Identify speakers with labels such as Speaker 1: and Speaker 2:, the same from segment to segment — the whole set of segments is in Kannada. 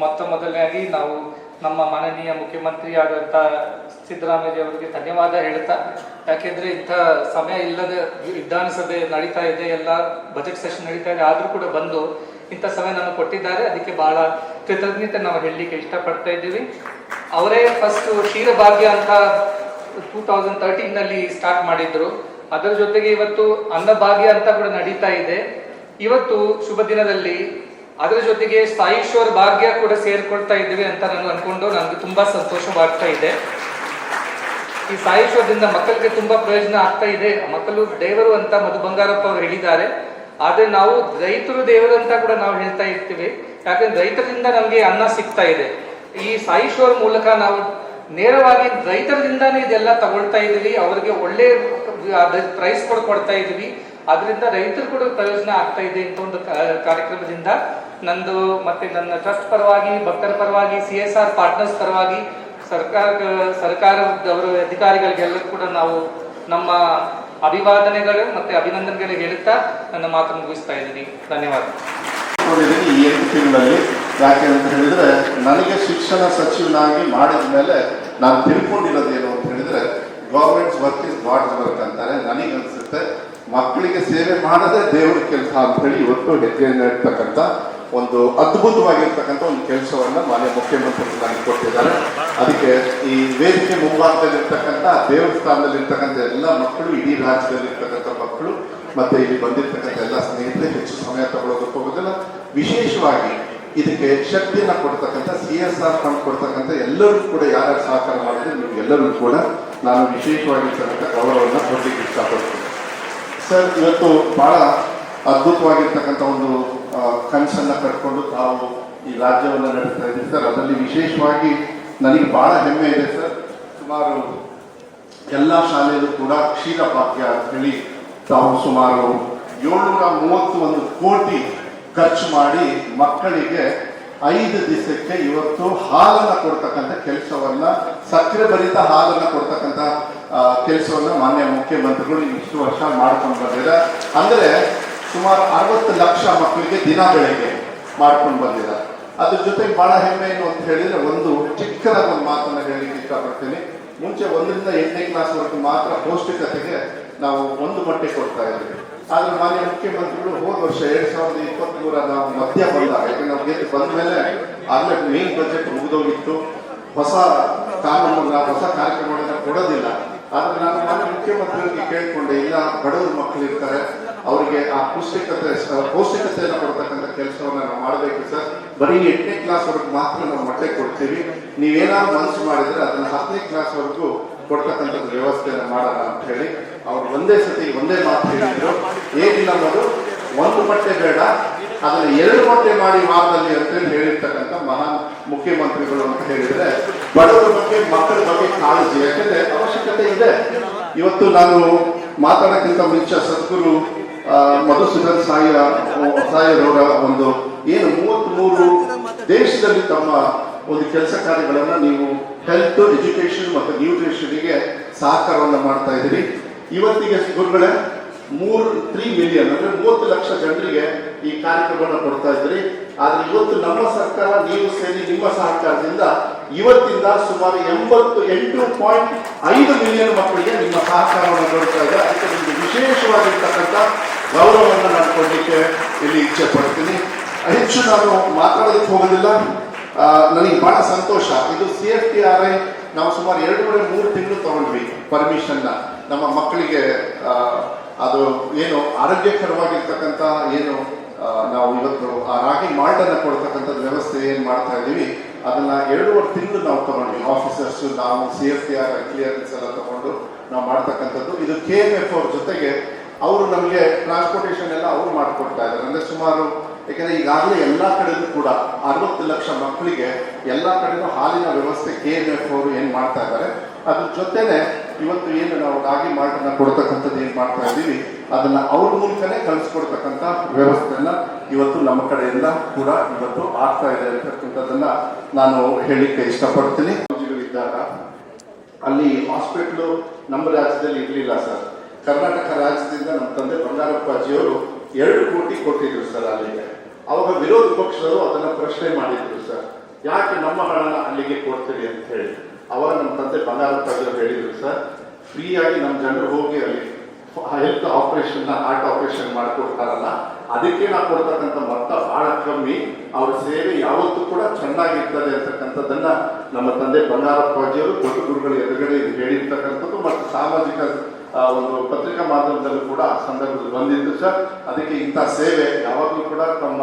Speaker 1: ಮೊತ್ತ ಮೊದಲನೇಯಾಗಿ ನಾವು ನಮ್ಮ ಮಾನನೀಯ ಮುಖ್ಯಮಂತ್ರಿ ಆದಂಥ ಸಿದ್ದರಾಮಯ್ಯ ಅವರಿಗೆ ಧನ್ಯವಾದ ಹೇಳ್ತಾ, ಯಾಕೆಂದ್ರೆ ಇಂಥ ಸಮಯ ಇಲ್ಲದೆ ವಿಧಾನಸಭೆ ನಡೀತಾ ಇದೆ, ಎಲ್ಲ ಬಜೆಟ್ ಸೆಷನ್ ನಡೀತಾ ಇದೆ, ಆದರೂ ಕೂಡ ಬಂದು ಇಂಥ ಸಮಯ ನಮಗೆ ಕೊಟ್ಟಿದ್ದಾರೆ. ಅದಕ್ಕೆ ಬಹಳ ಕೃತಜ್ಞತೆ ನಾವು ಹೇಳಲಿಕ್ಕೆ ಇಷ್ಟಪಡ್ತಾ ಇದ್ದೀವಿ. ಅವರೇ ಫಸ್ಟ್ ಕ್ಷೀರಭಾಗ್ಯ ಅಂತ ಟೂ ತೌಸಂಡ್ ತರ್ಟೀನಲ್ಲಿ ಸ್ಟಾರ್ಟ್ ಮಾಡಿದ್ರು. ಅದರ ಜೊತೆಗೆ ಇವತ್ತು ಅನ್ನಭಾಗ್ಯ ಅಂತ ಕೂಡ ನಡೀತಾ ಇದೆ. ಇವತ್ತು ಶುಭ ದಿನದಲ್ಲಿ ಅದರ ಜೊತೆಗೆ ಸಾಯಿಶ್ವರ್ ಭಾಗ್ಯ ಕೂಡ ಸೇರ್ಕೊಳ್ತಾ ಇದ್ದೀವಿ ಅಂತ ನಾನು ಅನ್ಕೊಂಡು ನನಗೆ ತುಂಬಾ ಸಂತೋಷವಾಗ್ತಾ ಇದೆ. ಈ ಸಾಯಿಶ್ವರದಿಂದ ಮಕ್ಕಳಿಗೆ ತುಂಬಾ ಪ್ರಯೋಜನ ಆಗ್ತಾ ಇದೆ. ಮಕ್ಕಳು ದೇವರು ಅಂತ ಮಧು ಬಂಗಾರಪ್ಪ ಅವರು ಹೇಳಿದ್ದಾರೆ. ಆದ್ರೆ ನಾವು ರೈತರು ದೇವರು ಅಂತ ಕೂಡ ನಾವು ಹೇಳ್ತಾ ಇರ್ತೀವಿ. ಯಾಕಂದ್ರೆ ರೈತರಿಂದ ನಮಗೆ ಅನ್ನ ಸಿಗ್ತಾ ಇದೆ. ಈ ಸಾಯಿಶ್ವರ್ ಮೂಲಕ ನಾವು ನೇರವಾಗಿ ರೈತರಿಂದಾನೇ ಇದೆಲ್ಲ ತಗೊಳ್ತಾ ಇದ್ದೀವಿ. ಅವರಿಗೆ ಒಳ್ಳೆ ಪ್ರೈಸ್ ಕೂಡ ಕೊಡ್ತಾ ಇದ್ದೀವಿ. ಅದರಿಂದ ರೈತರು ಕೂಡ ಪ್ರಯೋಜನ ಆಗ್ತಾ ಇದೆ ಅಂತ ಒಂದು ಕಾರ್ಯಕ್ರಮದಿಂದ ನಂದು ಮತ್ತೆ ನನ್ನ ಟ್ರಸ್ಟ್ ಪರವಾಗಿ, ಭಕ್ತರ ಪರವಾಗಿ ಸಿ ಎಸ್ ಆರ್ ಪಾರ್ಟ್ನರ್ಸ್ ಪರವಾಗಿ, ಸರ್ಕಾರ, ಸರ್ಕಾರದವರ, ಅಧಿಕಾರಿಗಳಿಗೆಲ್ಲರೂ ಕೂಡ ನಾವು ನಮ್ಮ ಅಭಿವಾದನೆಗಳು ಮತ್ತೆ ಅಭಿನಂದನೆಗಳು ಹೇಳುತ್ತಾ ನನ್ನ ಮಾತು ಮುಗಿಸ್ತಾ ಇದ್ದೀನಿ. ಧನ್ಯವಾದ.
Speaker 2: ಯಾಕೆ ಅಂತ ಹೇಳಿದ್ರೆ, ನನಗೆ ಶಿಕ್ಷಣ ಸಚಿವನಾಗಿ ಮಾಡಿದ ಮೇಲೆ ನಾನು ತಿಳ್ಕೊಂಡಿರೋದೇನು ಅಂತ ಹೇಳಿದ್ರೆ government's work is God's work ಅಂತಾರೆ. ನನಗೆ ಅನ್ಸುತ್ತೆ ಮಕ್ಕಳಿಗೆ ಸೇವೆ ಮಾಡದೆ ದೇವ್ರ ಕೆಲಸ ಅಂತ ಹೇಳಿ ಇವತ್ತು ಹೆಜ್ಜೆಯನ್ನು ಇಡ್ತಕ್ಕಂಥ ಒಂದು ಅದ್ಭುತವಾಗಿರ್ತಕ್ಕಂಥ ಒಂದು ಕೆಲಸವನ್ನ ಮಾನ್ಯ ಮುಖ್ಯಮಂತ್ರಿ ನನಗೆ ಕೊಟ್ಟಿದ್ದಾರೆ. ಅದಕ್ಕೆ ಈ ವೇದಿಕೆ ಮುಂಭಾಗದಲ್ಲಿರ್ತಕ್ಕಂಥ ದೇವಸ್ಥಾನದಲ್ಲಿ ಇರ್ತಕ್ಕಂಥ ಎಲ್ಲ ಮಕ್ಕಳು, ಇಡೀ ರಾಜ್ಯದಲ್ಲಿರ್ತಕ್ಕಂಥ ಮಕ್ಕಳು, ಮತ್ತೆ ಇಲ್ಲಿ ಬಂದಿರ್ತಕ್ಕಂಥ ಎಲ್ಲ ಸ್ನೇಹಿತರೆ, ಹೆಚ್ಚು ಸಮಯ ತಗೊಳ್ಳೋದಕ್ಕೆ ಹೋಗೋದಿಲ್ಲ ವಿಶೇಷವಾಗಿ ಇದಕ್ಕೆ ಶಕ್ತಿಯನ್ನ ಕೊಡ್ತಕ್ಕಂಥ ಸಿ ಎಸ್ ಆರ್ ಫಂಡ್ ಕೊಡ್ತಕ್ಕಂಥ ಎಲ್ಲರೂ ಕೂಡ ಯಾರ್ಯಾರು ಸಹಕಾರ ಮಾಡಿದ್ರೆ ನಿಮಗೆಲ್ಲರೂ ಕೂಡ ನಾನು ವಿಶೇಷವಾಗಿರ್ತಕ್ಕಂಥ ಗೌರವವನ್ನು ಕೊಡ್ಲಿಕ್ಕೆ ಇಷ್ಟಪಡ್ತೀನಿ. ಸರ್, ಇವತ್ತು ಬಹಳ ಅದ್ಭುತವಾಗಿರ್ತಕ್ಕಂಥ ಒಂದು ಕನಸನ್ನ ಕಟ್ಕೊಂಡು ತಾವು ಈ ರಾಜ್ಯವನ್ನು ನಡೆಸ್ತಾ ಇದ್ದೀವಿ ಸರ್, ಅದರಲ್ಲಿ ವಿಶೇಷವಾಗಿ ನನಗೆ ಭಾಳ ಹೆಮ್ಮೆ ಇದೆ, ಸರ್. ಸುಮಾರು ಎಲ್ಲ ಶಾಲೆಯಲ್ಲೂ ಕೂಡ ಕ್ಷೀರ ಭಾಗ್ಯ ಹೇಳಿ ತಾವು ಸುಮಾರು ಏಳ್ನೂರ ಮೂವತ್ತು ಒಂದು ಕೋಟಿ ಖರ್ಚು ಮಾಡಿ ಮಕ್ಕಳಿಗೆ ಐದು ದಿವಸಕ್ಕೆ ಇವತ್ತು ಹಾಲನ್ನು ಕೊಡ್ತಕ್ಕಂಥ ಕೆಲಸವನ್ನ, ಸಕ್ಕರೆ ಭರಿತ ಹಾಲನ್ನು ಕೊಡ್ತಕ್ಕಂಥ ಕೆಲಸವನ್ನ ಮಾನ್ಯ ಮುಖ್ಯಮಂತ್ರಿಗಳು ಇಷ್ಟು ವರ್ಷ ಮಾಡ್ಕೊಂಡು ಬಂದಿದ್ದಾರೆ. ಅಂದ್ರೆ ಸುಮಾರು ಅರವತ್ತು ಲಕ್ಷ ಮಕ್ಕಳಿಗೆ ದಿನ ಬೆಳಗ್ಗೆ ಮಾಡ್ಕೊಂಡು ಬಂದಿದ್ದಾರೆ. ಅದ್ರ ಜೊತೆಗೆ ಬಹಳ ಹೆಮ್ಮೆ ಏನು ಅಂತ ಹೇಳಿದ್ರೆ ಒಂದು ಚಿಕ್ಕದಾದ ಒಂದು ಮಾತನ್ನ ಹೇಳಲಿಕ್ಕೆ ಇಷ್ಟಪಡ್ತೀನಿ. ಮುಂಚೆ ಒಂದರಿಂದ ಎಂಟನೇ ಕ್ಲಾಸ್ ವರ್ಗ ಮಾತ್ರ ಪೌಷ್ಟಿಕತೆಗೆ ನಾವು ಒಂದು ಮೊಟ್ಟೆ ಕೊಡ್ತಾ ಇದ್ದೀವಿ ಆದ್ರೆ ಮಾನ್ಯ ಮುಖ್ಯಮಂತ್ರಿಗಳು ಹೋದ ವರ್ಷ ಎರಡ್ ಸಾವಿರದ ಇಪ್ಪತ್ತ್ಮೂರ ನಾವು ಮಧ್ಯ ಬಂದಾಗ, ಯಾಕಂದ್ರೆ ನಾವು ಗೆದ್ದು ಬಂದ ಮೇಲೆ ಆಗ್ಲೇ ಮೇನ್ ಬಜೆಟ್ ಮುಗಿದೋಗಿತ್ತು. ಹೊಸ ಕಾನೂನು ಹೊಸ ಕಾರ್ಯಕ್ರಮಗಳನ್ನ ಕೊಡೋದಿಲ್ಲ. ಆದ್ರೆ ನಾನು ಮಾನ್ಯ ಮುಖ್ಯಮಂತ್ರಿಗಳಿಗೆ ಕೇಳಿಕೊಂಡೆ, ಇಲ್ಲ, ಬಡವರು ಮಕ್ಕಳು ಇರ್ತಾರೆ ಅವರಿಗೆ ಆ ಪೌಷ್ಟಿಕತೆ ಪೌಷ್ಟಿಕತೆಯನ್ನು ಕೊಡ್ತಕ್ಕಂಥ ಕೆಲಸವನ್ನು ನಾವು ಮಾಡಬೇಕು ಸರ್. ಬರೀ ಎಂಟನೇ ಕ್ಲಾಸ್ ವರೆಗೂ ಮಾತ್ರ ನಾವು ಮೊಟ್ಟೆ ಕೊಡ್ತೀವಿ. ನೀವೇನಾದ್ರು ಮನಸ್ಸು ಮಾಡಿದರೆ ಅದನ್ನ ಹತ್ತನೇ ಕ್ಲಾಸ್ ವರೆಗೂ ಕೊಡ್ತಕ್ಕಂಥದ್ದು ವ್ಯವಸ್ಥೆಯನ್ನು ಮಾಡೋಣ ಅಂತ ಹೇಳಿ ಅವ್ರು ಒಂದೇ ಸತಿ ಒಂದೇ ಮಾತು ಹೇಳಿದ್ರು. ಏನಿಲ್ಲ ಅನ್ನೋದು ಒಂದು ಮೊಟ್ಟೆ ಬೇಡ. ಅದನ್ನು ಎರಡು ಮೊಟ್ಟೆ ಮಾಡಿ ವಾರದಲ್ಲಿ ಅಂತೇಳಿ ಹೇಳಿರ್ತಕ್ಕಂಥ ಮಹಾನ್ ಮುಖ್ಯಮಂತ್ರಿಗಳು ಅಂತ ಹೇಳಿದರೆ, ಬಡವರ ಬಗ್ಗೆ, ಮಕ್ಕಳ ಬಗ್ಗೆ ಕಾಳಜಿ, ಯಾಕಂದ್ರೆ ಅವಶ್ಯಕತೆ ಇದೆ. ಇವತ್ತು ನಾನು ಮಾತಾಡೋಕ್ಕಿಂತ ಮುಂಚೆ ಸದ್ಗುರು ಮಧುಸೂದನ್ ಸಾಯ ಸಾಯಿಯವರ ಒಂದು. ಏನು ಮೂವತ್ತ್ ದೇಶದಲ್ಲಿ ತಮ್ಮ ಒಂದು ಕೆಲಸ ಕಾರ್ಯಗಳನ್ನು ನೀವು ಹೆಲ್ತ್ ಎಜುಕೇಶನ್ ಮತ್ತು ನ್ಯೂಟ್ರಿಷನ್ಗೆ ಸಹಕಾರವನ್ನು ಮಾಡ್ತಾ ಇದ್ದೀರಿ. ಇವತ್ತಿಗೆ ಗುರುಗಳೇ, ಮೂರು ತ್ರೀ ಮಿಲಿಯನ್ ಅಂದ್ರೆ ಮೂವತ್ತು ಲಕ್ಷ ಜನರಿಗೆ ಈ ಕಾರ್ಯಕ್ರಮವನ್ನು ಕೊಡ್ತಾ ಇದ್ರಿ ಆದ್ರೆ ಇವತ್ತು ನಮ್ಮ ಸರ್ಕಾರ, ನೀವು ಸೇರಿ ನಿಮ್ಮ ಸಹಕಾರದಿಂದ ಇವತ್ತಿಂದ ಸುಮಾರು ಎಂಬತ್ತು ಎಂಟು ಪಾಯಿಂಟ್ ಐದು ಮಿಲಿಯನ್ ಮಕ್ಕಳಿಗೆ ನಿಮ್ಮ ಸಹಕಾರವನ್ನು ಕೊಡ್ತಾ ಇದೆ. ಅದಕ್ಕೆ ನಿಮಗೆ ವಿಶೇಷವಾಗಿರ್ತಕ್ಕಂಥ ಗೌರವವನ್ನು ನಾನು ಕೊಡಲಿಕ್ಕೆ ಇಲ್ಲಿ ಇಚ್ಛೆ ಪಡ್ತೀನಿ. ಹೆಚ್ಚು ನಾನು ಮಾತಾಡೋದಕ್ಕೆ ಹೋಗೋದಿಲ್ಲ. ನನಗೆ ಬಹಳ ಸಂತೋಷ. ಇದು C F T R I ನಾವು ಸುಮಾರು ಎರಡೂವರೆ ಮೂರು ತಿಂಗಳು ತಗೊಂಡ್ವಿ ಪರ್ಮಿಷನ್ನ ನಮ್ಮ ಮಕ್ಕಳಿಗೆ ಅದು ಏನು ಆರೋಗ್ಯಕರವಾಗಿರ್ತಕ್ಕಂಥ ಏನು ನಾವು ಇವತ್ತು ಆ ರಾಗಿ ಮಾಲ್ಟನ್ನು ಕೊಡ್ತಕ್ಕಂಥದ್ದು ವ್ಯವಸ್ಥೆ ಏನು ಮಾಡ್ತಾ ಇದ್ದೀವಿ, ಅದನ್ನು ಎರಡೂವರೆ ತಿಂಗಳು ನಾವು ತಗೊಂಡ್ವಿ. ಆಫೀಸರ್ಸ್ ನಾವು C F T R clearance ಎಲ್ಲ ತಗೊಂಡು ನಾವು ಮಾಡ್ತಕ್ಕಂಥದ್ದು. ಇದು ಕೆ ಎಂ ಎಫ್ ಅವ್ರ ಜೊತೆಗೆ ಅವರು ನಮಗೆ ಟ್ರಾನ್ಸ್ಪೋರ್ಟೇಷನ್ ಎಲ್ಲ ಅವರು ಮಾಡಿಕೊಡ್ತಾ ಇದ್ದಾರೆ. ಅಂದರೆ ಸುಮಾರು ಯಾಕೆಂದರೆ ಈಗಾಗಲೇ ಎಲ್ಲ ಕಡೆಗೂ ಕೂಡ ಅರವತ್ತು ಲಕ್ಷ ಮಕ್ಕಳಿಗೆ ಎಲ್ಲ ಕಡೆಯೂ ಹಾಲಿನ ವ್ಯವಸ್ಥೆ ಕೆ ಎಂ ಎಫ್ ಅವರು ಏನು ಮಾಡ್ತಾ ಇದ್ದಾರೆ. ಅದ್ರ ಜೊತೆನೆ ಇವತ್ತು ಏನು ನಾವು ರಾಗಿ ಮಾಲ್ಟನ್ನು ಕೊಡ್ತಕ್ಕಂಥದ್ದು ಏನು ಮಾಡ್ತಾ ಇದ್ದೀವಿ, ಅದನ್ನು ಅವ್ರ ಮೂಲಕನೇ ಕಳಿಸ್ಕೊಡ್ತಕ್ಕಂಥ ವ್ಯವಸ್ಥೆಯನ್ನ ಇವತ್ತು ನಮ್ಮ ಕಡೆಯಿಂದ ಕೂಡ ಇವತ್ತು ಆಗ್ತಾ ಇದೆ ಅಂತಕ್ಕಂಥದ್ದನ್ನು ನಾನು ಹೇಳಲಿಕ್ಕೆ ಇಷ್ಟಪಡ್ತೀನಿ. ಇದ್ದಾಗ ಅಲ್ಲಿ ಹಾಸ್ಪಿಟ್ಲು ನಮ್ಮ ರಾಜ್ಯದಲ್ಲಿ ಇರಲಿಲ್ಲ ಸರ್. ಕರ್ನಾಟಕ ರಾಜ್ಯದಿಂದ ನಮ್ಮ ತಂದೆ ಬಂಗಾರಪ್ಪಾಜಿಯವರು ಎರಡು ಕೋಟಿ ಕೊಟ್ಟಿದ್ರು ಸರ್ ಅಲ್ಲಿಗೆ. ಅವಾಗ ವಿರೋಧ ಪಕ್ಷದವರು ಅದನ್ನ ಪ್ರಶ್ನೆ ಮಾಡಿದ್ರು ಸರ್. ಯಾಕೆ ನಮ್ಮ ಹಣನ ಅಲ್ಲಿಗೆ ಕೊಡ್ತೀರಿ ಅಂತ ಹೇಳಿ. ಅವಾಗ ನಮ್ಮ ತಂದೆ ಬಂಗಾರಪ್ಪ ಹೇಳಿದರು ಸರ್, ಫ್ರೀಯಾಗಿ ನಮ್ಮ ಜನರು ಹೋಗಿ ಅಲ್ಲಿ ಹೆಲ್ತ್ ಆಪರೇಷನ್, ಹಾರ್ಟ್ ಆಪರೇಷನ್ ಮಾಡಿಕೊಡ್ತಾರಲ್ಲ, ಅದಕ್ಕೆ ನಾವು ಕೊಡ್ತಕ್ಕಂಥ ಮೊತ್ತ ಬಹಳ ಕಮ್ಮಿ. ಅವ್ರ ಸೇವೆ ಯಾವತ್ತೂ ಕೂಡ ಚೆನ್ನಾಗಿರ್ತದೆ ಅಂತಕ್ಕಂಥದ್ದನ್ನ ನಮ್ಮ ತಂದೆ ಬಂಗಾರಪ್ಪಾಜಿಯವರು ದೊಡ್ಡ ಗುರುಗಳ ಎದುರುಗಡೆ ಹೇಳಿರ್ತಕ್ಕಂಥದ್ದು ಮತ್ತು ಸಾಮಾಜಿಕ ಒಂದು ಪತ್ರಿಕಾ ಮಾಧ್ಯಮದಲ್ಲೂ ಕೂಡ ಸಂದರ್ಭದಲ್ಲಿ ಬಂದಿದ್ದು ಸರ್, ಅದಕ್ಕೆ ಇಂಥ ಸೇವೆ ಯಾವಾಗಲೂ ಕೂಡ ತಮ್ಮ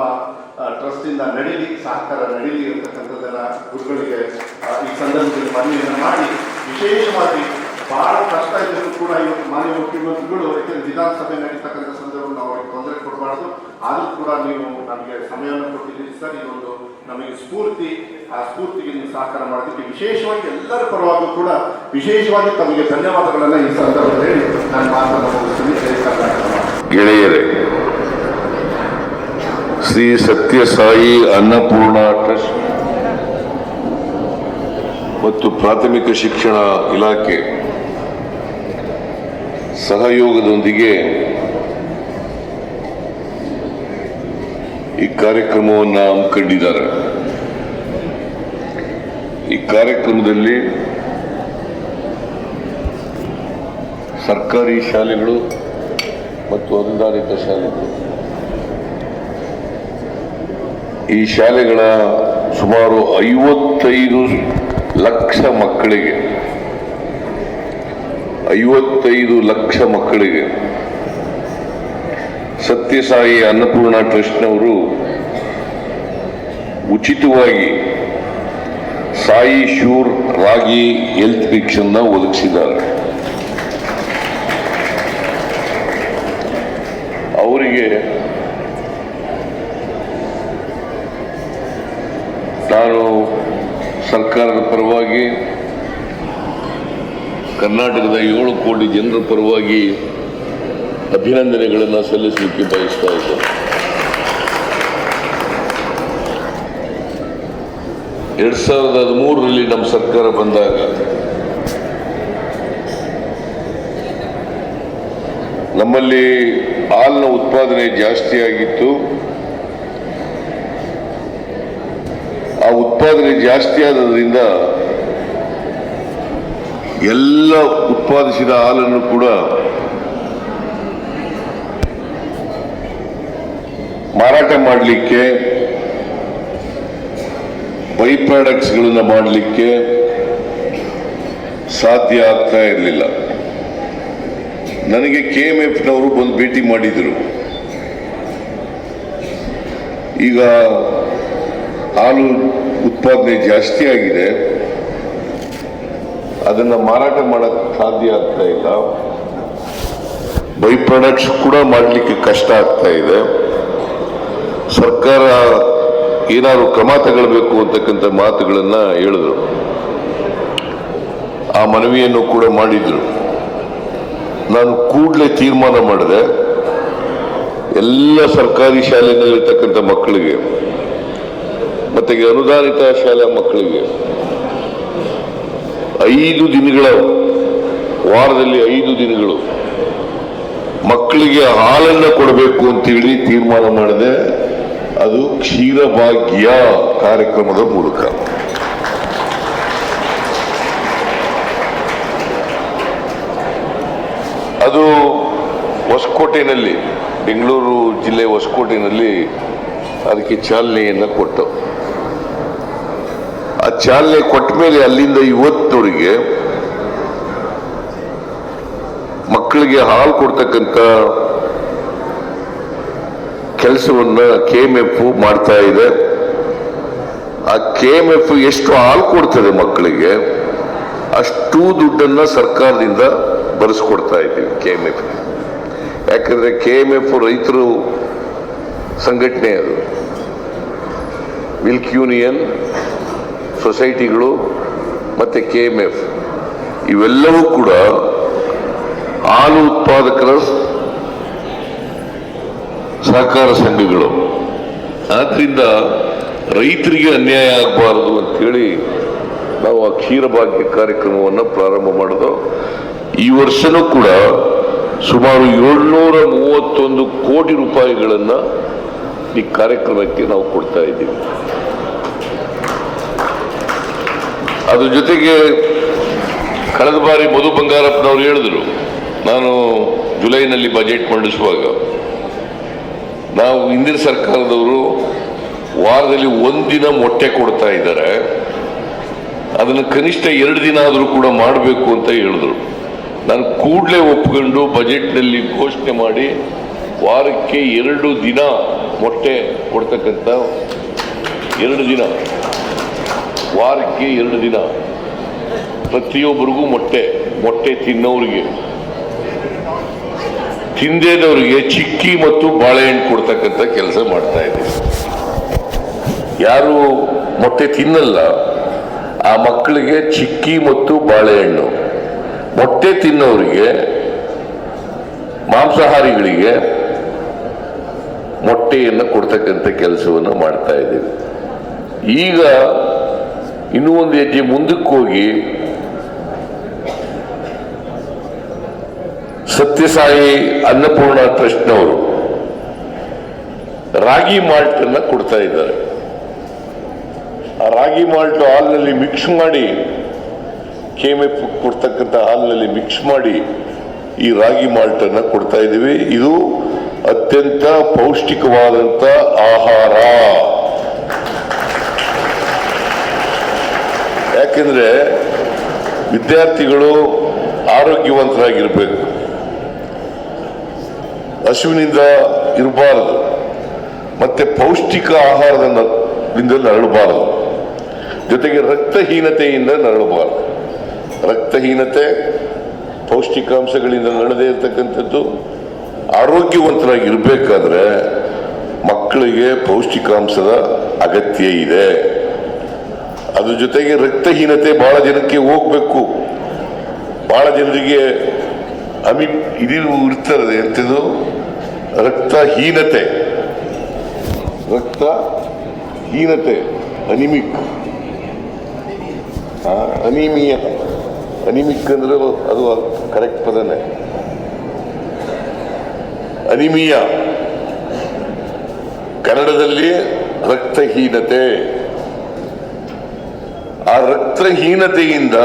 Speaker 2: ಟ್ರಸ್ಟಿಂದ ನಡೀಲಿ, ಸಹಕಾರ ನಡೀಲಿ ಅಂತಕ್ಕಂಥದ್ದನ್ನ ಗುರುಗಳಿಗೆ ಈ ಸಂದರ್ಭದಲ್ಲಿ ಮನವಿಯನ್ನು ಮಾಡಿ, ವಿಶೇಷವಾಗಿ ಬಹಳ ಕಷ್ಟ ಇದ್ದರೂ ಕೂಡ ಇವತ್ತು ಮಾನ್ಯ ಮುಖ್ಯಮಂತ್ರಿಗಳು, ಯಾಕೆಂದ್ರೆ ವಿಧಾನಸಭೆ ನಡೀತಕ್ಕಂಥ ಸಂದರ್ಭ ನಾವು ಅವ್ರಿಗೆ ತೊಂದರೆ ಕೊಡಬಾರ್ದು. ಆದರೂ ಕೂಡ ನೀವು ನಮಗೆ ಸಮಯವನ್ನು ಕೊಟ್ಟಿದ್ದೀರಿ. ಸರ್ ಇದೊಂದು ನಮಗೆ ಸ್ಫೂರ್ತಿ ಆ ಸ್ಫೂರ್ತಿಗೆ ನೀವು ಸಹಕಾರ ಮಾಡೋದಕ್ಕೆ ವಿಶೇಷವಾಗಿ ಎಲ್ಲರ ಪರವಾಗೂ ಕೂಡ ವಿಶೇಷವಾಗಿ ತಮಗೆ ಧನ್ಯವಾದಗಳನ್ನ ಈ ಸಂದರ್ಭದಲ್ಲಿ ನಾನು ಮಾತನ್ನು ಮುಗಿಸ್ತೀನಿ.
Speaker 3: ಗೆಳೆಯರೇ, ಶ್ರೀ ಸತ್ಯಸಾಯಿ ಅನ್ನಪೂರ್ಣ ಟ್ರಸ್ಟ್ ಮತ್ತು ಪ್ರಾಥಮಿಕ ಶಿಕ್ಷಣ ಇಲಾಖೆ ಸಹಯೋಗದೊಂದಿಗೆ ಈ ಕಾರ್ಯಕ್ರಮವನ್ನು ಹಮ್ಮಿಕೊಂಡಿದ್ದಾರೆ. ಈ ಕಾರ್ಯಕ್ರಮದಲ್ಲಿ ಸರ್ಕಾರಿ ಶಾಲೆಗಳು ಮತ್ತು ಅನುದಾನಿತ ಶಾಲೆಗಳು. ಈ ಶಾಲೆಗಳ ಸುಮಾರು ಐವತ್ತೈದು ಲಕ್ಷ ಮಕ್ಕಳಿಗೆ, ಐವತ್ತೈದು ಲಕ್ಷ ಮಕ್ಕಳಿಗೆ ಸತ್ಯಸಾಯಿ ಅನ್ನಪೂರ್ಣ ಟ್ರಸ್ಟ್ನವರು ಉಚಿತವಾಗಿ ಸಾಯಿ ಶೂರ್ ರಾಗಿ ಹೆಲ್ತ್ ಮಿಕ್ಸನ್ನ ಒದಗಿಸಿದ್ದಾರೆ. ಅವರಿಗೆ ನಾನು ಸರ್ಕಾರದ ಪರವಾಗಿ ಕರ್ನಾಟಕದ ಏಳು ಕೋಟಿ ಜನರ ಪರವಾಗಿ ಅಭಿನಂದನೆಗಳನ್ನು ಸಲ್ಲಿಸಲಿಕ್ಕೆ ಬಯಸ್ತಾ ಇದ್ದೇನೆ. ಎರಡ್ ಸಾವಿರದ ಹದಿಮೂರರಲ್ಲಿ ನಮ್ಮ ಸರ್ಕಾರ ಬಂದಾಗ ನಮ್ಮಲ್ಲಿ ಹಾಲಿನ ಉತ್ಪಾದನೆ ಜಾಸ್ತಿ ಆಗಿತ್ತು. ಆ ಉತ್ಪಾದನೆ ಜಾಸ್ತಿ ಆದ್ರಿಂದ ಎಲ್ಲ ಉತ್ಪಾದಿಸಿದ ಹಾಲನ್ನು ಕೂಡ ಮಾರಾಟ ಮಾಡಲಿಕ್ಕೆ ಬೈ ಪ್ರಾಡಕ್ಟ್ಸ್ಗಳನ್ನು ಮಾಡಲಿಕ್ಕೆ ಸಾಧ್ಯ ಆಗ್ತಾ ಇರಲಿಲ್ಲ. ನನಗೆ ಕೆ ಎಂ ಎಫ್ನವರು ಬಂದು ಭೇಟಿ ಮಾಡಿದರು. ಈಗ ಹಾಲು ಉತ್ಪಾದನೆ ಜಾಸ್ತಿ ಆಗಿದೆ. ಅದನ್ನು ಮಾರಾಟ ಮಾಡೋಕ್ಕೆ ಸಾಧ್ಯ ಆಗ್ತಾ ಇಲ್ಲ. ಬೈ ಪ್ರಾಡಕ್ಟ್ಸ್ ಕೂಡ ಮಾಡಲಿಕ್ಕೆ ಕಷ್ಟ ಆಗ್ತಾ ಇದೆ. ಸರ್ಕಾರ ಏನಾದ್ರು ಕ್ರಮ ತಗೊಳ್ಬೇಕು ಅಂತಕ್ಕಂಥ ಮಾತುಗಳನ್ನ ಹೇಳಿದ್ರು. ಆ ಮನವಿಯನ್ನು ಕೂಡ ಮಾಡಿದ್ರು. ನಾನು ಕೂಡಲೇ ತೀರ್ಮಾನ ಮಾಡಿದೆ. ಎಲ್ಲ ಸರ್ಕಾರಿ ಶಾಲೆಯಲ್ಲಿರ್ತಕ್ಕಂಥ ಮಕ್ಕಳಿಗೆ, ಮತ್ತೆ ಅನುದಾನಿತ ಶಾಲಾ ಮಕ್ಕಳಿಗೆ, ಐದು ದಿನಗಳ, ವಾರದಲ್ಲಿ ಐದು ದಿನಗಳು ಮಕ್ಕಳಿಗೆ ಹಾಲನ್ನು ಕೊಡಬೇಕು ಅಂತೇಳಿ ತೀರ್ಮಾನ ಮಾಡಿದೆ. ಅದು ಕ್ಷೀರಭಾಗ್ಯ ಕಾರ್ಯಕ್ರಮದ ಮೂಲಕ. ಅದು ಹೊಸಕೋಟೆನಲ್ಲಿ, ಬೆಂಗಳೂರು ಜಿಲ್ಲೆ ಹೊಸಕೋಟೆನಲ್ಲಿ ಅದಕ್ಕೆ ಚಾಲನೆಯನ್ನು ಕೊಟ್ಟು. ಆ ಚಾಲನೆ ಕೊಟ್ಟ ಮೇಲೆ ಅಲ್ಲಿಂದ ಇವತ್ತವರಿಗೆ ಮಕ್ಕಳಿಗೆ ಹಾಲು ಕೊಡ್ತಕ್ಕಂಥ ಕೆಲಸವನ್ನ ಕೆ ಎಂ ಎಫ್ ಮಾಡ್ತಾ ಇದೆ. ಆ ಕೆ ಎಂ ಎಫ್ ಎಷ್ಟು ಹಾಲು ಕೊಡ್ತದೆ ಮಕ್ಕಳಿಗೆ? ಅಷ್ಟು ದುಡ್ಡನ್ನ ಸರ್ಕಾರದಿಂದ ಬರೆಸ್ಕೊಡ್ತಾ ಇದ್ದೀವಿ ಕೆ ಎಂ ಎಫ್. ಯಾಕಂದ್ರೆ ಕೆ ಎಂ ಎಫ್ ರೈತರು ಸಂಘಟನೆ ಅದು. ಮಿಲ್ಕ್ ಯೂನಿಯನ್, ಸೊಸೈಟಿಗಳು ಮತ್ತೆ ಕೆ ಎಂ ಎಫ್. ಇವೆಲ್ಲವೂ ಕೂಡ ಹಾಲು ಉತ್ಪಾದಕರ ಸಹಕಾರ ಸಂಘಗಳು. ಆದ್ರಿಂದ ರೈತರಿಗೆ ಅನ್ಯಾಯ ಆಗಬಾರದು ಅಂತೇಳಿ ನಾವು ಆ ಕ್ಷೀರಭಾಗ್ಯ ಕಾರ್ಯಕ್ರಮವನ್ನು ಪ್ರಾರಂಭ ಮಾಡಿದೋ, ಈ ವರ್ಷನೂ ಕೂಡ ಸುಮಾರು ಏಳ್ನೂರ ಮೂವತ್ತೊಂದು ಕೋಟಿ ರೂಪಾಯಿಗಳನ್ನು ಈ ಕಾರ್ಯಕ್ರಮಕ್ಕೆ ನಾವು ಕೊಡ್ತಾ ಇದ್ದೀವಿ. ಅದ್ರ ಜೊತೆಗೆ ಕಳೆದ ಬಾರಿ ಮಧು ಬಂಗಾರಪ್ಪನವ್ರು ಹೇಳಿದ್ರು, ನಾನು ಜುಲೈನಲ್ಲಿ ಬಜೆಟ್ ಮಂಡಿಸುವಾಗ ನಾವು ಹಿಂದಿನ ಸರ್ಕಾರದವರು ವಾರದಲ್ಲಿ ಒಂದಿನ ಮೊಟ್ಟೆ ಕೊಡ್ತಾ ಇದ್ದಾರೆ. ಅದನ್ನು ಕನಿಷ್ಠ ಎರಡು ದಿನ ಆದರೂ ಕೂಡ ಮಾಡಬೇಕು ಅಂತ ಹೇಳಿದ್ರು. ನಾನು ಕೂಡಲೇ ಒಪ್ಕೊಂಡು ಬಜೆಟ್ನಲ್ಲಿ ಘೋಷಣೆ ಮಾಡಿ ವಾರಕ್ಕೆ ಎರಡು ದಿನ ಮೊಟ್ಟೆ ಕೊಡ್ತಕ್ಕಂಥ ಎರಡು ದಿನ. ವಾರಕ್ಕೆ ಎರಡು ದಿನ. ಪ್ರತಿಯೊಬ್ಬರಿಗೂ ಮೊಟ್ಟೆ ಮೊಟ್ಟೆ ತಿನ್ನೋರಿಗೆ. ತಿಂದೇದವರಿಗೆ ಚಿಕ್ಕಿ ಮತ್ತು ಬಾಳೆಹಣ್ಣು ಕೊಡ್ತಕ್ಕಂಥ ಕೆಲಸ ಮಾಡ್ತಾ ಇದ್ದೀವಿ ಯಾರು ಮೊಟ್ಟೆ ತಿನ್ನಲ್ಲ. ಆ ಮಕ್ಕಳಿಗೆ ಚಿಕ್ಕಿ ಮತ್ತು ಬಾಳೆಹಣ್ಣು. ಮೊಟ್ಟೆ ತಿನ್ನೋರಿಗೆ, ಮಾಂಸಾಹಾರಿಗಳಿಗೆ ಮೊಟ್ಟೆಯನ್ನು ಕೊಡ್ತಕ್ಕಂಥ ಕೆಲಸವನ್ನು ಮಾಡ್ತಾ ಇದ್ದೀವಿ. ಈಗ ಇನ್ನೂ ಒಂದು ಹೆಜ್ಜೆ ಮುಂದಕ್ಕೆ ಹೋಗಿ ಸತ್ಯಸಾಯಿ ಅನ್ನಪೂರ್ಣ ಟ್ರಸ್ಟ್ನವರು ರಾಗಿ ಮಾಲ್ಟ್ ಅನ್ನ ಕೊಡ್ತಾ ಇದ್ದಾರೆ. ಆ ರಾಗಿ ಮಾಲ್ಟ್ ಹಾಲ್ನಲ್ಲಿ ಮಿಕ್ಸ್ ಮಾಡಿ ಕೆಎಂಎಫ್ ಕೊಡ್ತಕ್ಕಂಥ ಹಾಲ್ನಲ್ಲಿ ಮಿಕ್ಸ್ ಮಾಡಿ ಈ ರಾಗಿ ಮಾಲ್ಟ್ ಅನ್ನ ಕೊಡ್ತಾ ಇದ್ದೀವಿ. ಇದು ಅತ್ಯಂತ ಪೌಷ್ಟಿಕವಾದಂತ ಆಹಾರ. ಯಾಕೆಂದ್ರೆ ವಿದ್ಯಾರ್ಥಿಗಳು ಆರೋಗ್ಯವಂತರಾಗಿರ್ಬೇಕು. ಹಸುವಿನಿಂದ ಇರಬಾರದು, ಮತ್ತೆ ಪೌಷ್ಟಿಕ ಆಹಾರದಿಂದ ನರಳಬಾರದು. ಜೊತೆಗೆ ರಕ್ತಹೀನತೆಯಿಂದ ನರಳಬಾರದು. ರಕ್ತಹೀನತೆ ಪೌಷ್ಟಿಕಾಂಶಗಳಿಂದ ನರಳದೇ ಇರತಕ್ಕಂಥದ್ದು, ಆರೋಗ್ಯವಂತರಾಗಿ ಇರಬೇಕಾದ್ರೆ ಮಕ್ಕಳಿಗೆ ಪೌಷ್ಟಿಕಾಂಶದ ಅಗತ್ಯ ಇದೆ. ಅದ್ರ ಜೊತೆಗೆ ರಕ್ತಹೀನತೆ ಬಹಳ ಜನಕ್ಕೆ ಹೋಗ್ಬೇಕು. ಬಹಳ ಜನರಿಗೆ ಅಮಿ ಇದು ಇರ್ತದೆ ಎಂಥದ್ದು ರಕ್ತಹೀನತೆ. ರಕ್ತ ಹೀನತೆ ಅನಿಮಿಕ್ ಅನಿಮಿಯ. ಅನಿಮಿಕ್ ಅಂದ್ರೆ ಅದು ಕರೆಕ್ಟ್ ಪದನೇ. ಅನಿಮಿಯ. ಕನ್ನಡದಲ್ಲಿ ರಕ್ತಹೀನತೆ. ಆ ರಕ್ತಹೀನತೆಯಿಂದ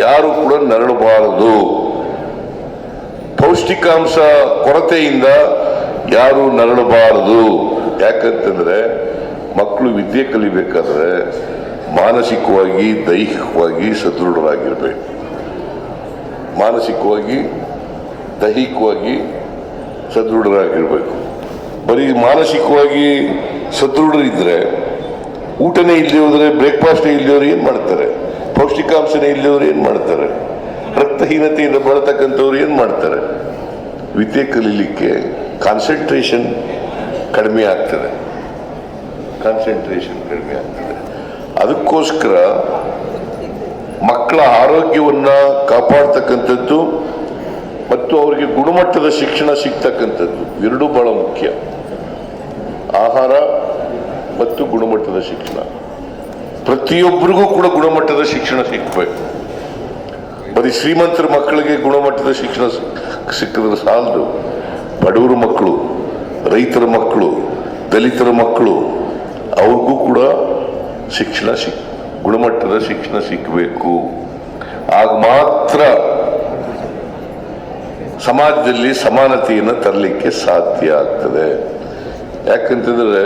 Speaker 3: ಯಾರು ಕೂಡ ನರಳಬಾರದು. ಪೌಷ್ಟಿಕಾಂಶ ಕೊರತೆಯಿಂದ ಯಾರು ನರಳಬಾರದು. ಯಾಕಂತಂದ್ರೆ ಮಕ್ಕಳು ವಿದ್ಯೆ ಕಲಿಬೇಕಾದ್ರೆ ಮಾನಸಿಕವಾಗಿ, ದೈಹಿಕವಾಗಿ ಸದೃಢರಾಗಿರ್ಬೇಕು. ಮಾನಸಿಕವಾಗಿ, ದೈಹಿಕವಾಗಿ ಸದೃಢರಾಗಿರ್ಬೇಕು. ಬರೀ ಮಾನಸಿಕವಾಗಿ ಸದೃಢರಿದ್ರೆ ಊಟನೇ ಇಲ್ಲದೆ ಹೋದ್ರೆ ಬ್ರೇಕ್ಫಾಸ್ಟ್ ಇಲ್ಲದವ್ರು ಏನು ಮಾಡ್ತಾರೆ? ಪೌಷ್ಟಿಕಾಂಶನೇ ಇಲ್ಲದವ್ರು ಏನ್ ಮಾಡ್ತಾರೆ? ರಕ್ತಹೀನತೆಯಿಂದ ಬಳತಕ್ಕಂಥವ್ರು ಏನ್ ಮಾಡ್ತಾರೆ? ವಿದ್ಯೆ ಕಲೀಲಿಕ್ಕೆ ಕಾನ್ಸಂಟ್ರೇಷನ್ ಕಡಿಮೆ ಆಗ್ತದೆ. ಕಾನ್ಸಂಟ್ರೇಷನ್ ಕಡಿಮೆ ಆಗ್ತದೆ. ಅದಕ್ಕೋಸ್ಕರ ಮಕ್ಕಳ ಆರೋಗ್ಯವನ್ನ ಕಾಪಾಡ್ತಕ್ಕಂಥದ್ದು ಮತ್ತು ಅವರಿಗೆ ಗುಣಮಟ್ಟದ ಶಿಕ್ಷಣ ಸಿಗ್ತಕ್ಕಂಥದ್ದು ಎರಡೂ ಬಹಳ ಮುಖ್ಯ. ಆಹಾರ ಮತ್ತು ಗುಣಮಟ್ಟದ ಶಿಕ್ಷಣ. ಪ್ರತಿಯೊಬ್ಬರಿಗೂ ಕೂಡ ಗುಣಮಟ್ಟದ ಶಿಕ್ಷಣ ಸಿಗಬೇಕು. ಬರೀ ಶ್ರೀಮಂತರ ಮಕ್ಕಳಿಗೆ ಗುಣಮಟ್ಟದ ಶಿಕ್ಷಣ ಸಿಕ್- ಸಿಕ್ಕಿದ್ರೆ ಸಾಲದು. ಬಡವರ ಮಕ್ಕಳು, ರೈತರ ಮಕ್ಕಳು, ದಲಿತರ ಮಕ್ಕಳು, ಅವ್ರಿಗೂ ಕೂಡ ಶಿಕ್ಷಣ ಸಿಕ್, ಗುಣಮಟ್ಟದ ಶಿಕ್ಷಣ ಸಿಕ್ಕಬೇಕು ಆಗ ಮಾತ್ರ ಸಮಾಜದಲ್ಲಿ ಸಮಾನತೆಯನ್ನು ತರಲಿಕ್ಕೆ ಸಾಧ್ಯ ಆಗ್ತದೆ. ಯಾಕಂತಂದರೆ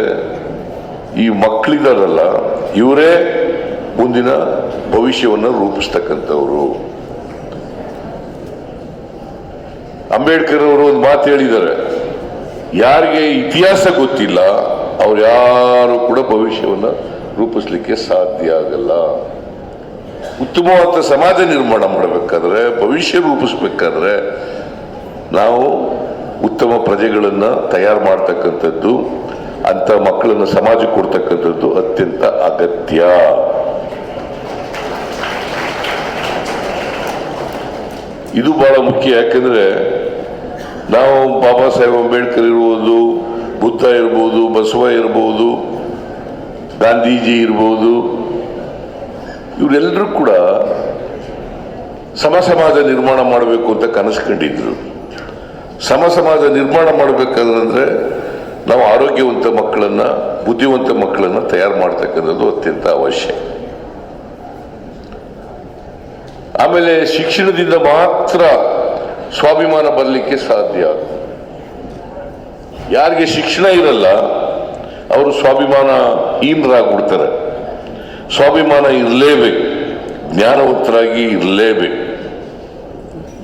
Speaker 3: ಈ ಮಕ್ಕಳಿದಾರಲ್ಲ ಇವರೇ ಮುಂದಿನ ಭವಿಷ್ಯವನ್ನು ರೂಪಿಸ್ತಕ್ಕಂಥವ್ರು. ಅಂಬೇಡ್ಕರ್ ಅವರು ಒಂದು ಮಾತು ಹೇಳಿದ್ದಾರೆ. ಯಾರಿಗೆ ಇತಿಹಾಸ ಗೊತ್ತಿಲ್ಲ, ಅವ್ರು ಯಾರು ಕೂಡ ಭವಿಷ್ಯವನ್ನು ರೂಪಿಸ್ಲಿಕ್ಕೆ ಸಾಧ್ಯ ಆಗಲ್ಲ. ಉತ್ತಮವಾದ ಸಮಾಜ ನಿರ್ಮಾಣ ಮಾಡಬೇಕಾದ್ರೆ, ಭವಿಷ್ಯ ರೂಪಿಸ್ಬೇಕಾದ್ರೆ ನಾವು ಉತ್ತಮ ಪ್ರಜೆಗಳನ್ನು ತಯಾರು ಮಾಡ್ತಕ್ಕಂಥದ್ದು ಅಂತ ಮಕ್ಕಳನ್ನು ಸಮಾಜಕ್ಕೆ ಕೊಡ್ತಕ್ಕಂಥದ್ದು ಅತ್ಯಂತ ಅಗತ್ಯ. ಇದು ಬಹಳ ಮುಖ್ಯ. ಯಾಕಂದ್ರೆ ನಾವು ಬಾಬಾ ಸಾಹೇಬ್ ಅಂಬೇಡ್ಕರ್ ಇರ್ಬೋದು, ಬುದ್ಧ ಇರ್ಬೋದು, ಬಸವ ಇರ್ಬೋದು, ಗಾಂಧೀಜಿ ಇರ್ಬೋದು ಇವರೆಲ್ಲರೂ ಕೂಡ ಸಮ ಸಮಾಜ ನಿರ್ಮಾಣ ಮಾಡಬೇಕು ಅಂತ ಕನಸು ಕಂಡಿದ್ರು ಸಮ ಸಮಾಜ ನಿರ್ಮಾಣ ಮಾಡಬೇಕಾದ್ರೆ ನಾವು ಆರೋಗ್ಯವಂತ ಮಕ್ಕಳನ್ನ, ಬುದ್ಧಿವಂತ ಮಕ್ಕಳನ್ನ ತಯಾರು ಮಾಡ್ತಕ್ಕಂಥದ್ದು ಅತ್ಯಂತ ಅವಶ್ಯ. ಆಮೇಲೆ ಶಿಕ್ಷಣದಿಂದ ಮಾತ್ರ ಸ್ವಾಭಿಮಾನ ಬರಲಿಕ್ಕೆ ಸಾಧ್ಯ ಯಾರಿಗೆ ಶಿಕ್ಷಣ ಇರಲ್ಲ, ಅವರು ಸ್ವಾಭಿಮಾನ ಹೀನರಾಗ್ಬಿಡ್ತಾರೆ. ಸ್ವಾಭಿಮಾನ ಇರಲೇಬೇಕು, ಜ್ಞಾನವಂತರಾಗಿ ಇರಲೇಬೇಕು.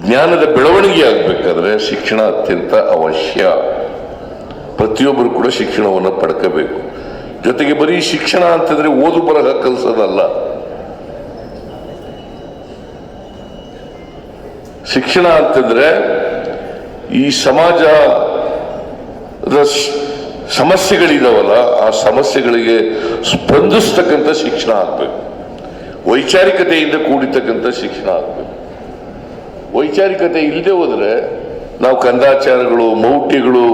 Speaker 3: ಜ್ಞಾನದ ಬೆಳವಣಿಗೆ ಆಗಬೇಕಾದ್ರೆ ಶಿಕ್ಷಣ ಅತ್ಯಂತ ಅವಶ್ಯ. ಪ್ರತಿಯೊಬ್ಬರು ಕೂಡ ಶಿಕ್ಷಣವನ್ನು ಪಡ್ಕೋಬೇಕು. ಜೊತೆಗೆ ಬರೀ ಶಿಕ್ಷಣ ಅಂತಂದರೆ ಓದು ಬರಹ ಕಲಿಸೋದಲ್ಲ. ಶಿಕ್ಷಣ ಅಂತಂದ್ರೆ ಈ ಸಮಾಜ ಸಮಸ್ಯೆಗಳಿದಾವಲ್ಲ, ಆ ಸಮಸ್ಯೆಗಳಿಗೆ ಸ್ಪಂದಿಸ್ತಕ್ಕಂಥ ಶಿಕ್ಷಣ ಆಗ್ಬೇಕು. ವೈಚಾರಿಕತೆಯಿಂದ ಕೂಡಿತಕ್ಕಂಥ ಶಿಕ್ಷಣ ಆಗ್ಬೇಕು. ವೈಚಾರಿಕತೆ ಇಲ್ಲದೆ ಹೋದರೆ ನಾವು ಕಂದಾಚಾರಗಳು, ಮೌಢ್ಯಗಳು,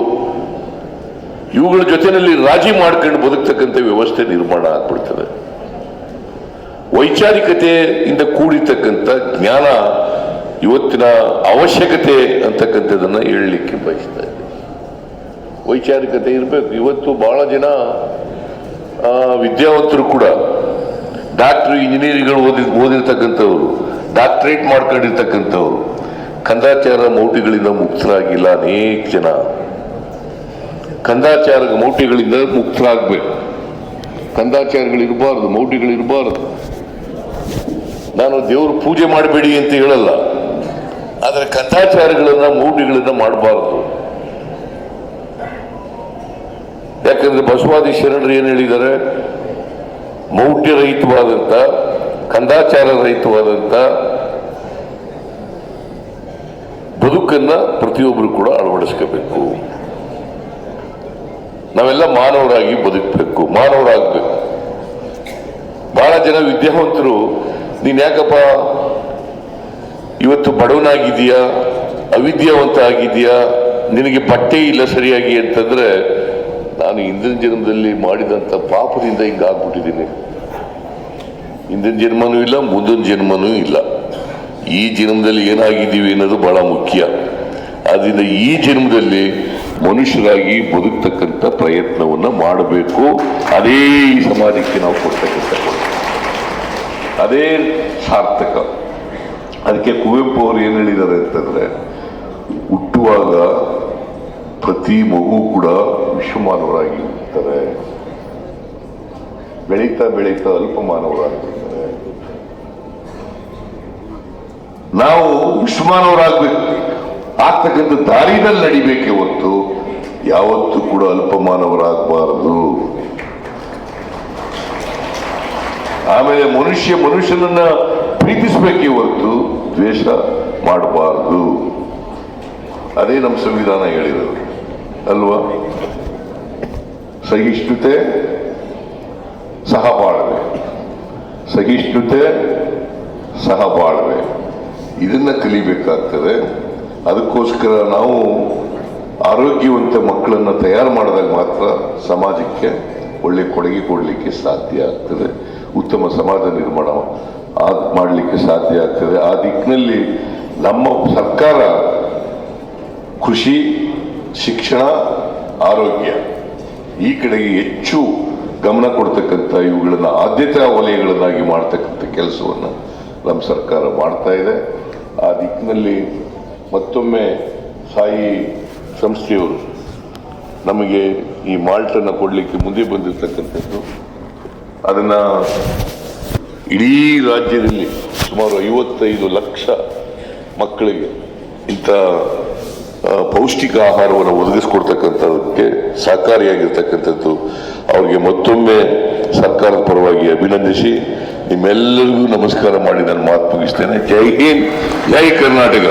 Speaker 3: ಇವುಗಳ ಜೊತೆಯಲ್ಲಿ ರಾಜಿ ಮಾಡ್ಕೊಂಡು ಬದುಕ್ತಕ್ಕಂಥ ವ್ಯವಸ್ಥೆ ನಿರ್ಮಾಣ ಆಗ್ಬಿಡ್ತದೆ. ವೈಚಾರಿಕತೆಯಿಂದ ಕೂಡಿರ್ತಕ್ಕಂಥ ಜ್ಞಾನ ಇವತ್ತಿನ ಅವಶ್ಯಕತೆ ಅಂತಕ್ಕಂಥದ್ದನ್ನ ಹೇಳಲಿಕ್ಕೆ ಬಯಸ್ತಾ ಇದೆ ವೈಚಾರಿಕತೆ ಇರಬೇಕು. ಇವತ್ತು ಬಹಳ ಜನ ವಿದ್ಯಾವಂತರು ಕೂಡ, ಡಾಕ್ಟರ್ ಇಂಜಿನಿಯರಿಂಗ್ಗಳು ಓದಿ, ಓದಿರ್ತಕ್ಕಂಥವ್ರು, ಡಾಕ್ಟರೇಟ್ ಮಾಡ್ಕೊಂಡಿರ್ತಕ್ಕಂಥವ್ರು, ಕಂದಾಚಾರ ಮೌಟಿಗಳಿಂದ ಮುಕ್ತರಾಗಿಲ್ಲ ಅನೇಕ ಜನ. ಕಂದಾಚಾರ ಮೌಟಿಗಳಿಂದ ಮುಕ್ತರಾಗಬೇಕು. ಕಂದಾಚಾರಗಳಿರಬಾರದು ಮೌಢ್ಯಗಳಿರಬಾರದು ನಾನು ದೇವರು ಪೂಜೆ ಮಾಡಬೇಡಿ ಅಂತ ಹೇಳಲ್ಲ. ಆದರೆ ಕಥಾಚಾರಗಳನ್ನ ಮೂಡಿಗಳನ್ನ ಮಾಡಬಾರದು. ಯಾಕಂದ್ರೆ ಬಸವಾದಿ ಶರಣರು ಏನು ಹೇಳಿದ್ದಾರೆ? ಮೌಢ್ಯ ರಹಿತವಾದಂತ ಕಂದಾಚಾರ ರಹಿತವಾದಂತ ಬದುಕನ್ನ ಪ್ರತಿಯೊಬ್ಬರು ಕೂಡ ಅಳವಡಿಸ್ಕೋಬೇಕು. ನಾವೆಲ್ಲ ಮಾನವರಾಗಿ ಬದುಕಬೇಕು, ಮಾನವರಾಗಬೇಕು. ಬಹಳ ಜನ ವಿದ್ಯಾವಂತರು, ನೀನ್ ಯಾಕಪ್ಪ ಇವತ್ತು ಬಡವನಾಗಿದೆಯಾ ಅವಿದ್ಯಾವಂತ ಆಗಿದೆಯಾ ನಿನಗೆ ಬಟ್ಟೆ ಇಲ್ಲ ಸರಿಯಾಗಿ ಅಂತಂದ್ರೆ ನಾನು ಹಿಂದಿನ ಜನ್ಮದಲ್ಲಿ ಮಾಡಿದಂಥ ಪಾಪದಿಂದ ಹಿಂಗ ಆಗ್ಬಿಟ್ಟಿದ್ದೀನಿ ಹಿಂದಿನ ಜನ್ಮನೂ ಇಲ್ಲ, ಮುಂದಿನ ಜನ್ಮನೂ ಇಲ್ಲ. ಈ ಜನ್ಮದಲ್ಲಿ ಏನಾಗಿದ್ದೀವಿ ಅನ್ನೋದು ಬಹಳ ಮುಖ್ಯ. ಆದ್ರಿಂದ ಈ ಜನ್ಮದಲ್ಲಿ ಮನುಷ್ಯರಾಗಿ ಬದುಕ್ತಕ್ಕಂಥ ಪ್ರಯತ್ನವನ್ನ ಮಾಡಬೇಕು. ಅದೇ ಸಮಾಜಕ್ಕೆ ನಾವು ಕೊಡ್ತಕ್ಕಂಥ ಅದೇ ಸಾರ್ಥಕ. ಅದಕ್ಕೆ ಕುವೆಂಪು ಅವರು ಏನು ಹೇಳಿದ್ದಾರೆ ಅಂತಂದ್ರೆ, ಹುಟ್ಟುವಾಗ ಪ್ರತಿ ಮಗು ಕೂಡ ವಿಶ್ವಮಾನವರಾಗಿ ಹುಟ್ಟುತ್ತಾರೆ ಬೆಳೀತಾ ಬೆಳೀತಾ ಅಲ್ಪಮಾನವರಾಗ್ಬಿಡ್ತಾರೆ ನಾವು ವಿಶ್ವಮಾನವರಾಗಬೇಕು. ಆಗ್ತಕ್ಕಂಥ ದಾರಿನಲ್ಲಿ ನಡಿಬೇಕೆ ಹೊತ್ತು ಯಾವತ್ತೂ ಕೂಡ ಅಲ್ಪಮಾನವರಾಗಬಾರದು ಆಮೇಲೆ ಮನುಷ್ಯ ಮನುಷ್ಯನನ್ನ ಪ್ರೀತಿಸಬೇಕೇ ಹೊರತು ದ್ವೇಷ ಮಾಡಬಾರದು. ಅದೇ ನಮ್ಮ ಸಂವಿಧಾನ ಹೇಳಿರೋದು. ಅಲ್ವಾ? ಸಹಿಷ್ಣುತೆ, ಸಹಬಾಳ್ವೆ. ಸಹಿಷ್ಣುತೆ, ಸಹಬಾಳ್ವೆ. ಇದನ್ನ ಕಲಿಬೇಕಾಗ್ತದೆ. ಅದಕ್ಕೋಸ್ಕರ ನಾವು ಆರೋಗ್ಯವಂತ ಮಕ್ಕಳನ್ನ ತಯಾರು ಮಾಡಿದಾಗ ಮಾತ್ರ ಸಮಾಜಕ್ಕೆ ಒಳ್ಳೆ ಕೊಡುಗೆ ಕೊಡಲಿಕ್ಕೆ ಸಾಧ್ಯ ಆಗ್ತದೆ. ಉತ್ತಮ ಸಮಾಜ ನಿರ್ಮಾಣ ಆಗ್- ಮಾಡಲಿಕ್ಕೆ ಸಾಧ್ಯ ಆಗ್ತದೆ. ಆ ದಿಕ್ಕಿನಲ್ಲಿ ನಮ್ಮ ಸರ್ಕಾರ ಕೃಷಿ, ಶಿಕ್ಷಣ, ಆರೋಗ್ಯ ಈ ಕಡೆಗೆ ಹೆಚ್ಚು ಗಮನ ಕೊಡ್ತಕ್ಕಂಥ ಇವುಗಳನ್ನು ಆದ್ಯತಾ ವಲಯಗಳನ್ನಾಗಿ ಮಾಡ್ತಕ್ಕಂಥ ಕೆಲಸವನ್ನು ನಮ್ಮ ಸರ್ಕಾರ ಮಾಡ್ತಾ ಇದೆ. ಆ ದಿಕ್ಕಿನಲ್ಲಿ ಮತ್ತೊಮ್ಮೆ ಸಾಯಿ ಸಂಸ್ಥೆಯವರು ನಮಗೆ ಈ ಮಾಲ್ಟನ್ನು ಕೊಡಲಿಕ್ಕೆ ಮುಂದೆ ಬಂದಿರತಕ್ಕಂಥದ್ದು. ಅದನ್ನ ಇಡೀ ರಾಜ್ಯದಲ್ಲಿ ಸುಮಾರು ಐವತ್ತೈದು ಲಕ್ಷ ಮಕ್ಕಳಿಗೆ ಇಂಥ ಪೌಷ್ಟಿಕ ಆಹಾರವನ್ನು ಒದಗಿಸ್ಕೊಡ್ತಕ್ಕಂಥದಕ್ಕೆ ಸಹಕಾರಿಯಾಗಿರ್ತಕ್ಕಂಥದ್ದು ಅವರಿಗೆ ಮತ್ತೊಮ್ಮೆ ಸರ್ಕಾರದ ಪರವಾಗಿ ಅಭಿನಂದಿಸಿ ನಿಮ್ಮೆಲ್ಲರಿಗೂ ನಮಸ್ಕಾರ ಮಾಡಿ ನಾನು ಮಾತು ಮುಗಿಸ್ತೇನೆ. ಜೈ ಹಿಂದ್, ಜೈ ಕರ್ನಾಟಕ.